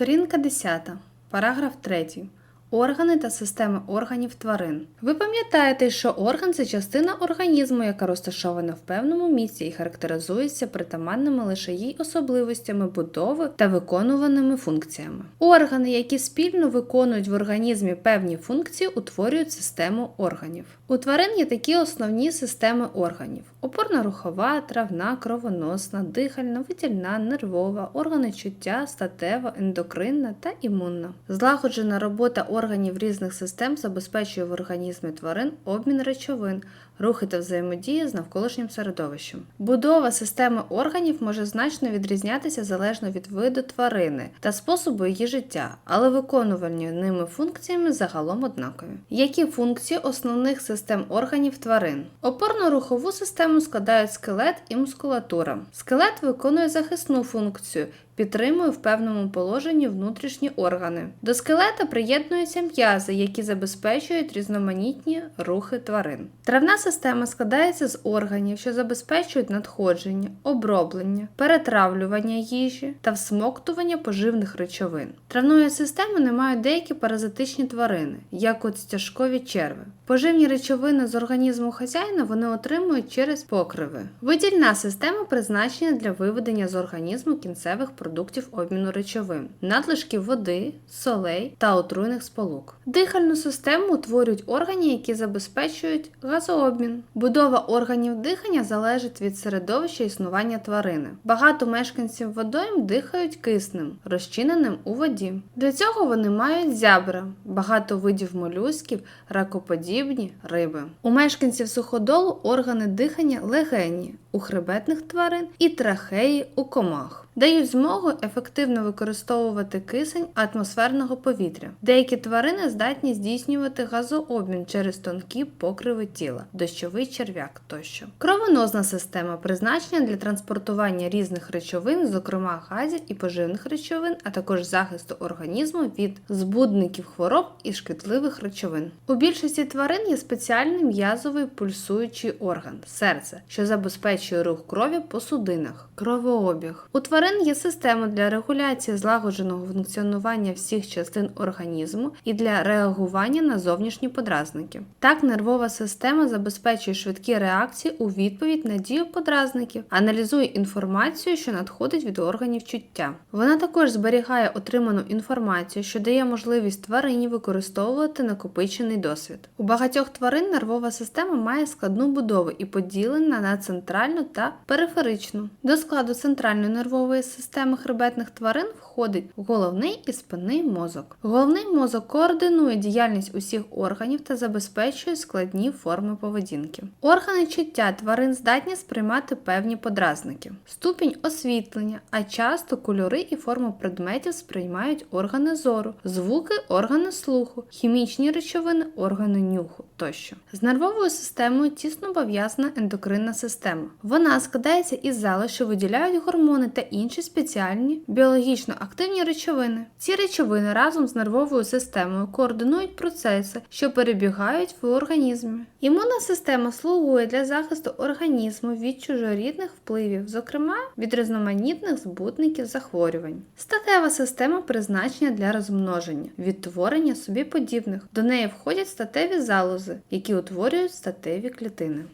Сторінка 10. Параграф 3. Органи та системи органів тварин. Ви пам'ятаєте, що орган це частина організму, яка розташована в певному місці і характеризується притаманними лише їй особливостями будови та виконуваними функціями. Органи, які спільно виконують в організмі певні функції, утворюють систему органів. У тварин є такі основні системи органів: опорно-рухова, травна, кровоносна, дихальна, видільна, нервова, органи чуття, статева, ендокринна та імунна. Злагоджена робота органів різних систем забезпечує в організмі тварин обмін речовин, рухи та взаємодії з навколишнім середовищем. Будова системи органів може значно відрізнятися залежно від виду тварини та способу її життя, але виконувані ними функціями загалом однакові. Які функції основних систем органів тварин? Опорно-рухову систему складають скелет і мускулатура. Скелет виконує захисну функцію. Підтримує в певному положенні внутрішні органи. До скелета приєднуються м'язи, які забезпечують різноманітні рухи тварин. Травна система складається з органів, що забезпечують надходження, оброблення, перетравлювання їжі та всмоктування поживних речовин. Травної системи не мають деякі паразитичні тварини, як от стяжкові черви. Поживні речовини з організму хазяїна вони отримують через покриви. Видільна система призначена для виведення з організму кінцевих продуктів обміну речовин, надлишків води, солей та отруйних сполук. Дихальну систему утворюють органи, які забезпечують газообмін. Будова органів дихання залежить від середовища існування тварини. Багато мешканців водойм дихають киснем, розчиненим у воді. Для цього вони мають зябра, багато видів молюсків, ракоподібні риби. У мешканців суходолу органи дихання легені, у хребетних тварин і трахеї у комах. Дають змогу ефективно використовувати кисень атмосферного повітря. Деякі тварини здатні здійснювати газообмін через тонкі покриви тіла, дощовий черв'як тощо. Кровоносна система призначена для транспортування різних речовин, зокрема газів і поживних речовин, а також захисту організму від збудників хвороб і шкідливих речовин. У більшості тварин є спеціальний м'язовий пульсуючий орган серце, що забезпечує рух крові по судинах, кровообіг. У тварин є система для регуляції злагодженого функціонування всіх частин організму і для реагування на зовнішні подразники. Так, нервова система забезпечує швидкі реакції у відповідь на дію подразників, аналізує інформацію, що надходить від органів чуття. Вона також зберігає отриману інформацію, що дає можливість тварині використовувати накопичений досвід. У багатьох тварин нервова система має складну будову і поділена на центральну та периферичну. До складу центральної нервової системи хребетних тварин входить головний і спинний мозок. Головний мозок координує діяльність усіх органів та забезпечує складні форми поведінки. Органи чуття тварин здатні сприймати певні подразники, ступінь освітлення, а часто кольори і форму предметів сприймають органи зору, звуки органи слуху, хімічні речовини, органи нюху тощо. З нервовою системою тісно пов'язана ендокринна система. Вона складається із що виділяють гормони та інші спеціальні біологічно активні речовини. Ці речовини разом з нервовою системою координують процеси, що перебігають в організмі. Імунна система слугує для захисту організму від чужорідних впливів, зокрема від різноманітних збутників захворювань. Статева система призначена для розмноження, відтворення собі подібних. До неї входять статеві залози, які утворюють статеві клітини.